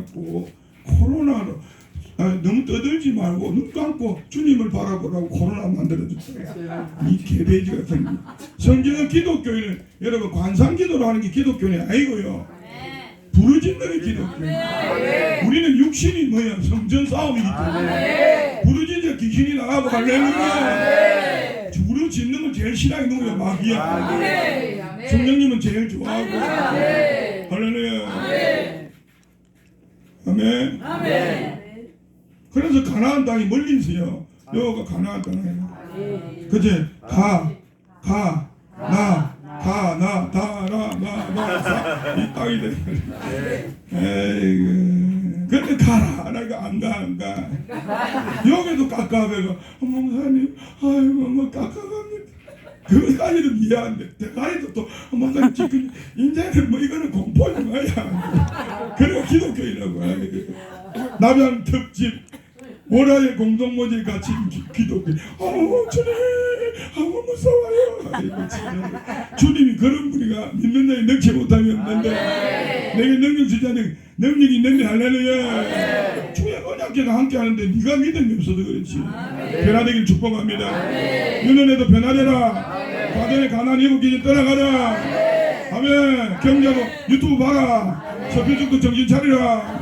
갖고 코로나로 아, 너무 떠들지 말고 눈 감고 주님을 바라보라고 코로나 만들어줬어요. 이 개돼지 같은 거. 성경은 기독교인은 여러분 관상 기도로 하는 게 기독교는 아니고요. 부르짖는 게 기독교. 우리는 육신이 뭐야 성전 싸움이기 때문에 부르짖어 귀신이 나가고 할렐루야. 부르짖는 건 제일 신앙이 누구야 마귀야. 성령님은 제일 좋아하고 할렐루야. 아멘. 그래서 가나안 땅이 멀리 있어요. 여기가 가나안 땅이에요. 그제 가, 가, 나, 가, 나, 다, 나, 나, 나, 사, 이 땅이 돼. 에이그. 근데 가라. 내가 안 가, 안 가. 여기도 깎아배고, 어머, 목사님, 아이고, 뭐 깎아갑니다. 그거까지는 이해하는데, 대가리도 또, 목사님, 지금, 이제는 뭐, 이거는 공포인 거야. 기독교인이라고. 아이고. 남양 특집, 월화의 공동모질 같이 기- 기독교. 어머, 주님, 아무 무서워요. 아이고. 주님이 그런 분이가 믿는 자에 넣지 못하면 안 돼. 내게 능력 주자는 능력이 있는데 할렐루야. 주의 언약계가 함께 하는데 네가 믿음이 없어서 그렇지. 변화되길 축복합니다. 유년에도 변화되라. 가정의 가난 일곱 기지 떠나가라. 아 멘. 경제도 유튜브 봐라. 서표적도 정신 차리라.